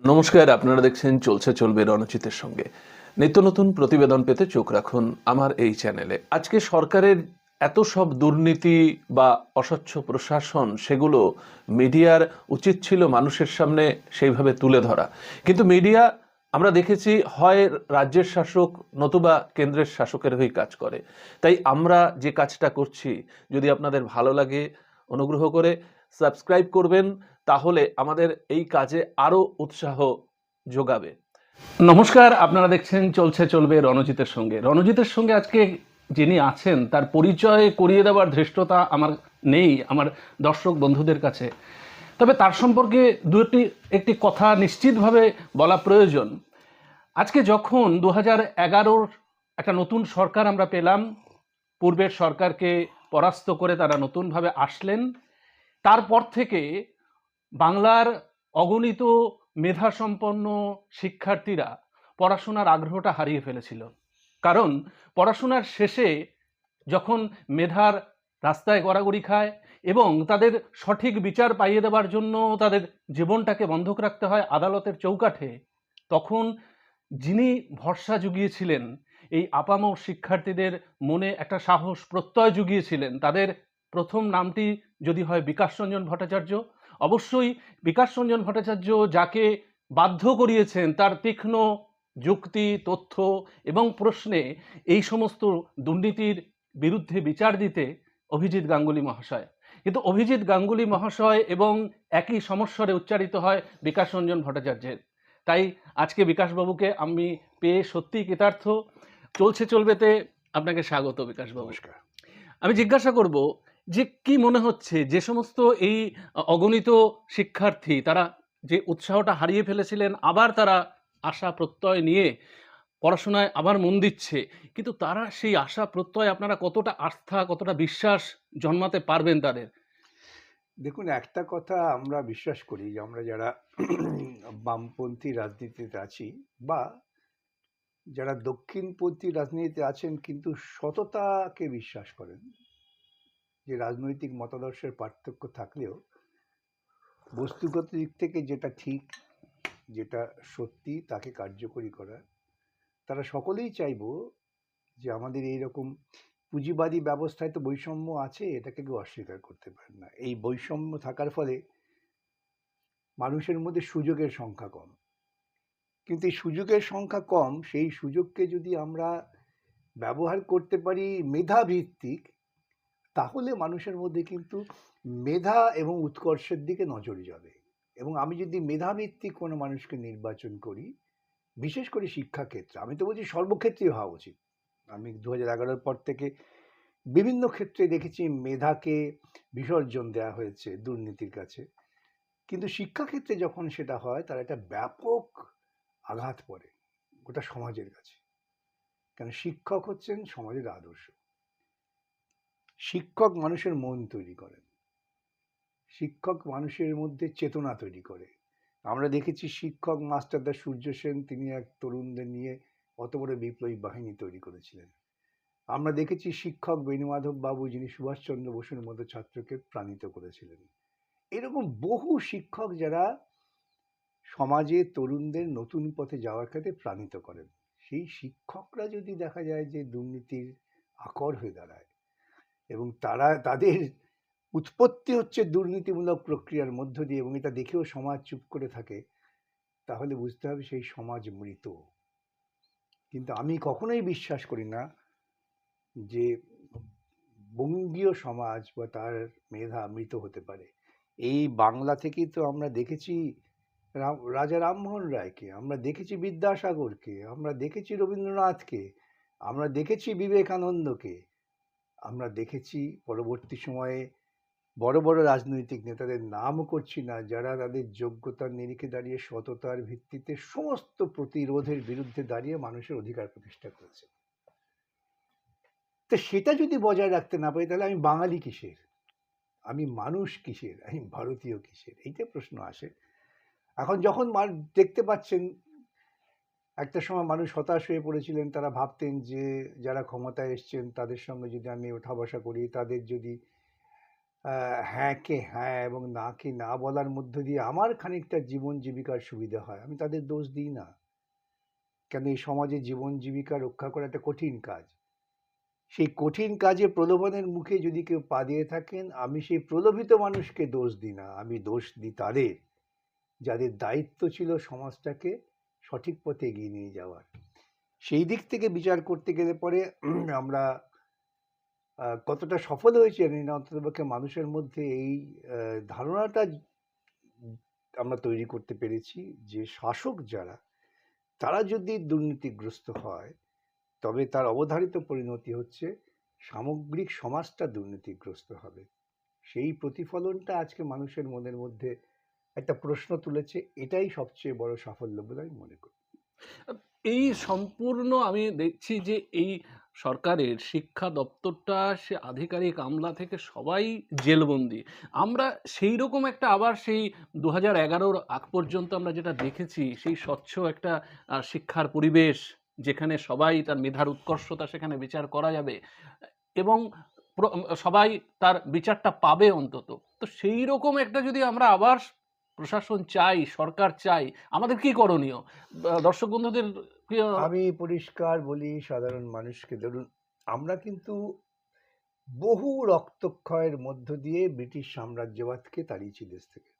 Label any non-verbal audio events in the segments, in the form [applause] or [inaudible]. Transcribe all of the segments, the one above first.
নমস্কার, আপনারা দেখছেন চলছে চলবে রণচিতের সঙ্গে। নিত্য নতুন প্রতিবেদন পেতে চোখ রাখুন আমার এই চ্যানেলে। আজকে সরকারের এত সব দুর্নীতি বা অস্বচ্ছ প্রশাসন, সেগুলো মিডিয়ার উচিত ছিল মানুষের সামনে সেইভাবে তুলে ধরা। কিন্তু মিডিয়া, আমরা দেখেছি, হয় রাজ্যের শাসক নতুবা কেন্দ্রের শাসকের হয়েই কাজ করে। তাই আমরা যে কাজটা করছি, যদি আপনাদের ভালো লাগে, অনুগ্রহ করে সাবস্ক্রাইব করবেন তাহলে আমাদের এই কাজে আরও উৎসাহ যোগাবে। নমস্কার, আপনারা দেখছেন চলছে, চলবে রণজিতের সঙ্গে। রণজিতের সঙ্গে আজকে যিনি আছেন, তার পরিচয় করিয়ে দেওয়ার ধৃষ্টতা আমার নেই, আমার দর্শক বন্ধুদের কাছে। তবে তার সম্পর্কে দু একটি কথা নিশ্চিতভাবে বলা প্রয়োজন। আজকে যখন দু হাজার একটা নতুন সরকার আমরা পেলাম, পূর্বের সরকারকে পরাস্ত করে তারা নতুনভাবে আসলেন, তারপর থেকে বাংলার অগণিত মেধাসম্পন্ন শিক্ষার্থীরা পড়াশোনার আগ্রহটা হারিয়ে ফেলেছিল। কারণ পড়াশোনার শেষে যখন মেধার রাস্তায় গড়াগড়ি খায় এবং তাদের সঠিক বিচার পাইয়ে দেওয়ার জন্য তাদের জীবনটাকে বন্ধক রাখতে হয় আদালতের চৌকাঠে, তখন যিনি ভরসা জুগিয়েছিলেন, এই আপামর শিক্ষার্থীদের মনে একটা সাহস প্রত্যয় জুগিয়েছিলেন। তাদের প্রথম নামটি যদি হয় বিকাশ রঞ্জন ভট্টাচার্য অবশ্যই বিকাশ রঞ্জন ভট্টাচার্য যাকে বাধ্য করিয়েছেন তার তীক্ষ্ণ যুক্তি তথ্য এবং প্রশ্নে এই সমস্ত দুর্নীতির বিরুদ্ধে বিচার দিতে অভিজিৎ গাঙ্গুলি মহাশয়। কিন্তু অভিজিৎ গাঙ্গুলি মহাশয় এবং একই সমস্বরে উচ্চারিত হয় বিকাশ রঞ্জন ভট্টাচার্যের। তাই আজকে বিকাশবাবুকে আমি পেয়ে সত্যিই কৃতার্থ। চলছে চলবেতে আপনাকে স্বাগত বিকাশবাবু নমস্কার। আমি জিজ্ঞাসা করব যে কি মনে হচ্ছে? যে সমস্ত এই অগণিত শিক্ষার্থী, তারা যে উৎসাহটা হারিয়ে ফেলেছিলেন, আবার তারা আশা প্রত্যয় নিয়ে পড়াশোনায় আবার মন দিচ্ছে। কিন্তু তারা সেই আশা প্রত্যয় আপনারা কতটা আস্থা, কতটা বিশ্বাস জন্মাতে পারবেন তাদের? দেখুন, একটা কথা আমরা বিশ্বাস করি যে আমরা যারা বামপন্থী রাজনীতিতে আছি বা যারা দক্ষিণপন্থী রাজনীতিতে আছেন কিন্তু সততাকে বিশ্বাস করেন যে রাজনৈতিক মতাদর্শের পার্থক্য থাকলেও বস্তুগত দিক থেকে যেটা ঠিক, যেটা সত্যি তাকে কার্যকরী করা, তারা সকলেই চাইব যে আমাদের এই রকম পুঁজিবাদী ব্যবস্থায় তো বৈষম্য আছে, এটাকে কেউ অস্বীকার করতে পারে না। এই বৈষম্য থাকার ফলে মানুষের মধ্যে সুযোগের সংখ্যা কম। কিন্তু এই সুযোগের সংখ্যা কম, সেই সুযোগকে যদি আমরা ব্যবহার করতে পারি মেধা ভিত্তিক তাহলে মানুষের মধ্যে কিন্তু মেধা এবং উৎকর্ষের দিকে নজর যাবে। এবং আমি যদি মেধাভিত্তিক কোনো মানুষকে নির্বাচন করি, বিশেষ করে শিক্ষাক্ষেত্রে, আমি তো বলছি সর্বক্ষেত্রে হওয়া উচিত। আমি দু হাজার পর থেকে বিভিন্ন ক্ষেত্রে দেখেছি মেধাকে বিসর্জন দেওয়া হয়েছে দুর্নীতির কাছে। কিন্তু শিক্ষাক্ষেত্রে যখন সেটা হয়, তার একটা ব্যাপক আঘাত পড়ে গোটা সমাজের কাছে। কেন? শিক্ষক হচ্ছেন সমাজের আদর্শ। শিক্ষক মানুষের মন তৈরি করেন শিক্ষক মানুষের মধ্যে চেতনা তৈরি করে। আমরা দেখেছি শিক্ষক মাস্টারদা সূর্য সেন, তিনি এক তরুণদের নিয়ে অত বড় বিপ্লবী বাহিনী তৈরি করেছিলেন। আমরা দেখেছি শিক্ষক বেণুমাধব বাবু, যিনি সুভাষচন্দ্র বসুর মতো ছাত্রকে প্রাণিত করেছিলেন। এরকম বহু শিক্ষক যারা সমাজে তরুণদের নতুন পথে যাওয়ার ক্ষেত্রে প্রাণিত করেন। সেই শিক্ষকরা যদি দেখা যায় যে দুর্নীতির আকর হয়ে দাঁড়ায় এবং তারা, তাদের উৎপত্তি হচ্ছে দুর্নীতিমূলক প্রক্রিয়ার মধ্য দিয়ে এবং এটা দেখেও সমাজ চুপ করে থাকে, তাহলে বুঝতে হবে সেই সমাজ মৃত। কিন্তু আমি কখনোই বিশ্বাস করি না যে বঙ্গীয় সমাজ বা তার মেধা মৃত হতে পারে। এই বাংলা থেকেই তো আমরা দেখেছি রাজা রামমোহন রায়কে, আমরা দেখেছি বিদ্যাসাগরকে, আমরা দেখেছি রবীন্দ্রনাথকে, আমরা দেখেছি বিবেকানন্দকে আমরা দেখেছি পরবর্তী সময়ে বড় বড় রাজনৈতিক নেতাদের নাম করছি না, যারা তাদের যোগ্যতার নিরিখে দাঁড়িয়ে সততার ভিত্তিতে সমস্ত প্রতিরোধের বিরুদ্ধে দাঁড়িয়ে মানুষের অধিকার প্রতিষ্ঠা করেছে। তো সেটা যদি বজায় রাখতে না পারি, তাহলে আমি বাঙালি কিসের? আমি মানুষ কিসের? আমি ভারতীয় কিসের? এইটা প্রশ্ন আসে। এখন যখন দেখতে পাচ্ছেন একটা সময় মানুষ হতাশ হয়ে পড়েছিলেন তারা ভাবতেন যে যারা ক্ষমতায় এসছেন তাদের সঙ্গে যদি আমি ওঠা বসা করি তাদের যদি আহ, হ্যাঁকে হ্যাঁ এবং না কে না বলার মধ্য দিয়ে আমার খানিকটা জীবন জীবিকার সুবিধা হয়। আমি তাদের দোষ দিই না। কেন এই সমাজে জীবন জীবিকা রক্ষা করা একটা কঠিন কাজ। সেই কঠিন কাজে প্রলোভনের মুখে যদি কেউ পা দিয়ে থাকেন আমি সেই প্রলোভিত মানুষকে দোষ দিই না। আমি দোষ দিই তাদের যাদের দায়িত্ব ছিল সমাজটাকে সঠিক পথে এগিয়ে নিয়ে যাওয়ার। সেই দিক থেকে বিচার করতে গেলে পরে [clears throat] আমরা কতটা সফল হয়েছে না অন্ততপক্ষে মানুষের মধ্যে এই ধারণাটা আমরা তৈরি করতে পেরেছি যে শাসক যারা, তারা যদি দুর্নীতিগ্রস্ত হয়, তবে তার অবধারিত পরিণতি হচ্ছে সামগ্রিক সমাজটা দুর্নীতিগ্রস্ত হবে। সেই প্রতিফলনটা আজকে মানুষের মনের মধ্যে একটা প্রশ্ন তুলেছে, এটাই সবচেয়ে বড় সাফল্য বলে আমি মনে করি। এই সম্পূর্ণ আমি দেখছি যে এই সরকারের শিক্ষা দপ্তরটা, সে আধিকারিক আমলা থেকে সবাই জেলবন্দি। আমরা সেই রকম একটা আবার সেই দু হাজার আগ পর্যন্ত আমরা যেটা দেখেছি, সেই স্বচ্ছ একটা শিক্ষার পরিবেশ যেখানে সবাই তার মেধার উৎকর্ষতা সেখানে বিচার করা যাবে এবং সবাই তার বিচারটা পাবে অন্তত। তো সেই রকম একটা যদি আমরা আবার প্রশাসন চাই, সরকার চাই, আমাদের কি করণীয়? দর্শক বন্ধুদের আমি পরিষ্কার বলি, সাধারণ মানুষকে, ধরুন আমরা কিন্তু বহু রক্তক্ষয়ের মধ্য দিয়ে ব্রিটিশ সাম্রাজ্যবাদকে তাড়িয়েছি দেশ থেকে।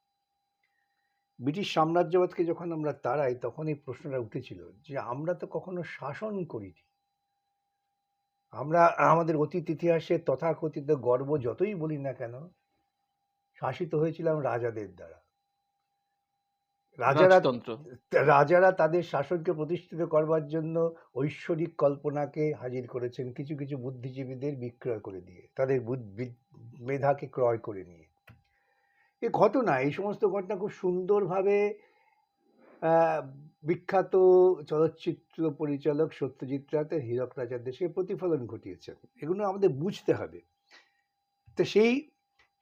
ব্রিটিশ সাম্রাজ্যবাদকে যখন আমরা তাড়াই, তখন এই প্রশ্নটা উঠেছিল যে আমরা তো কখনো শাসন করিনি। আমরা, আমাদের অতীত ইতিহাসে তথাকথিত গর্ব যতই বলি না কেন, শাসিত হয়েছিলাম রাজাদের দ্বারা। রাজারা রাজারা তাদের শাসনকে প্রতিষ্ঠিত করবার জন্য ঐশ্বরিক কল্পনাকে হাজির করেছেন কিছু কিছু বুদ্ধিজীবীদের বিক্রয় করে দিয়ে তাদের মেধাকে ক্রয় করে নিয়ে। এ ঘটনা এই সমস্ত ঘটনা খুব সুন্দরভাবে আহ, বিখ্যাত চলচ্চিত্র পরিচালক সত্যজিৎ রাতের হীরক রাজার দেশে প্রতিফলন ঘটিয়েছেন। এগুলো আমাদের বুঝতে হবে। তো সেই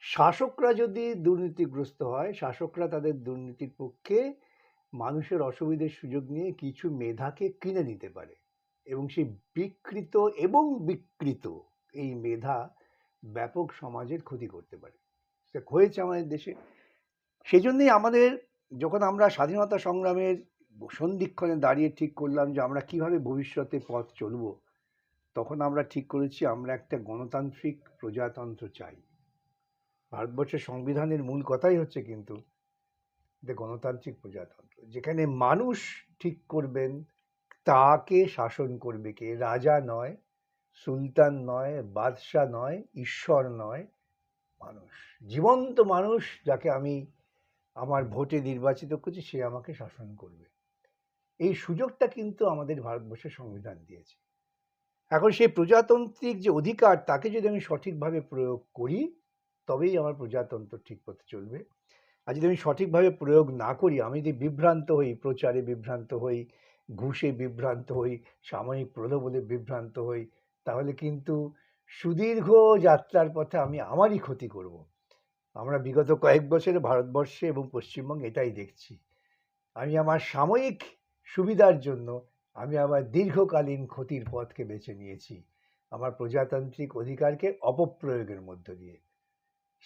শাসকরা যদি দুর্নীতিগ্রস্ত হয়, শাসকরা তাদের দুর্নীতির পক্ষে মানুষের অসুবিধার সুযোগ নিয়ে কিছু মেধাকে কিনে নিতে পারে এবং সেই বিকৃত এবং বিকৃত এই মেধা ব্যাপক সমাজের ক্ষতি করতে পারে। হয়েছে আমাদের দেশে। সেই জন্যই আমাদের যখন আমরা স্বাধীনতা সংগ্রামের সন্ধিক্ষণে দাঁড়িয়ে ঠিক করলাম যে আমরা কীভাবে ভবিষ্যতে পথ চলব, তখন আমরা ঠিক করেছি, আমরা একটা গণতান্ত্রিক প্রজাতন্ত্র চাই। ভারতবর্ষের সংবিধানের মূল কথাই হচ্ছে কিন্তু যে গণতান্ত্রিক প্রজাতন্ত্র। যেখানে মানুষ ঠিক করবেন, তাকে শাসন করবে কে? রাজা নয়, সুলতান নয়, বাদশাহ নয়, ঈশ্বর নয়, মানুষ। জীবন্ত মানুষ যাকে আমি আমার ভোটে নির্বাচিত করছি, সে আমাকে শাসন করবে। এই সুযোগটা কিন্তু আমাদের ভারতবর্ষের সংবিধান দিয়েছে। এখন সেই প্রজাতান্ত্রিক যে অধিকার, তাকে যদি আমি সঠিকভাবে প্রয়োগ করি তবেই আমার প্রজাতন্ত্র ঠিক পথে চলবে। আর যদি আমি সঠিকভাবে প্রয়োগ না করি, আমি যদি বিভ্রান্ত হই, প্রচারে বিভ্রান্ত হই, ঘুষে বিভ্রান্ত হই, সাময়িক প্রলোভনে বিভ্রান্ত হই, তাহলে কিন্তু সুদীর্ঘ যাত্রার পথে আমি আমারই ক্ষতি করব। আমরা বিগত কয়েক বছরে ভারতবর্ষে এবং পশ্চিমবঙ্গে এটাই দেখছি। আমি আমার সাময়িক সুবিধার জন্য আমি আমার দীর্ঘকালীন ক্ষতির পথকে বেছে নিয়েছি। আমার প্রজাতান্ত্রিক অধিকারকে অপপ্রয়োগের মধ্য দিয়ে।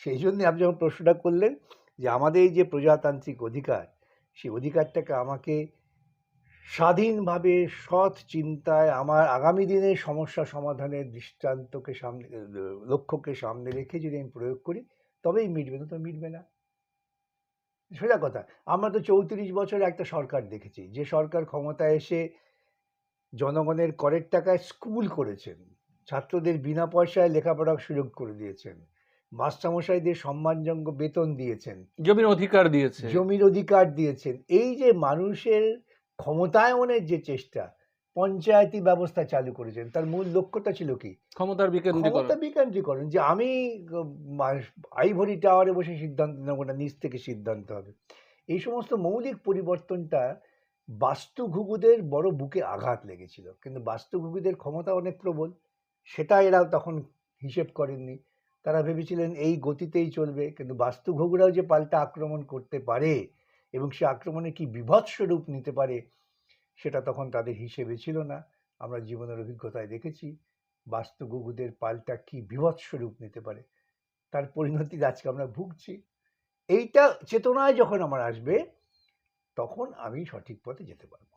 সেই জন্যে আপনি যখন প্রশ্নটা করলেন যে আমাদের এই যে প্রজাতান্ত্রিক অধিকার, সেই অধিকারটাকে আমাকে স্বাধীনভাবে সৎ চিন্তায় আমার আগামী দিনের সমস্যা সমাধানের দৃষ্টান্তকে সামনে, লক্ষ্যকে সামনে রেখে যদি আমি প্রয়োগ করি, তবেই মিটবে না তো মিটবে না। সোজা কথা, আমরা তো চৌত্রিশ বছর একটা সরকার দেখেছি, যে সরকার ক্ষমতায় এসে জনগণের করের টাকায় স্কুল করেছেন, ছাত্রদের বিনা পয়সায় লেখাপড়ার সুযোগ করে দিয়েছেন। মাস্টারমশাইদের সম্মানযোগ্য বেতন দিয়েছেন। জমির অধিকার দিয়েছেন জমির অধিকার দিয়েছেন। এই যে মানুষের ক্ষমতায়নের যে চেষ্টা পঞ্চায়েতি ব্যবস্থা চালু করেছেন তার মূল লক্ষ্যটা ছিল কি? ক্ষমতার বিকেন্দ্রীকরণ। ক্ষমতা বিকেন্দ্রীকরণ যে আমি আইভরি টাওয়ারে বসে সিদ্ধান্ত নেব না নিচ থেকে সিদ্ধান্ত হবে। এই সমস্ত মৌলিক পরিবর্তনটা বাস্তুঘুঘুদের বড় বুকে আঘাত লেগেছিল। কিন্তু বাস্তুঘুঘুদের ক্ষমতা অনেক প্রবল সেটা এরা তখন হিসেব করেননি। তারা ভেবেছিলেন এই গতিতেই চলবে, কিন্তু বাস্তু বাস্তুঘুঘুরাও যে পাল্টা আক্রমণ করতে পারে এবং সে আক্রমণে কি বিভৎস রূপ নিতে পারে, সেটা তখন তাদের হিসেবে ছিল না। আমরা জীবনের অভিজ্ঞতায় দেখেছি বাস্তু বাস্তুঘুঘুদের পাল্টা কি বিভৎস রূপ নিতে পারে। তার পরিণতি আজকে আমরা ভুগছি। এইটা চেতনায় যখন আমার আসবে, তখন আমি সঠিক পথে যেতে পারব।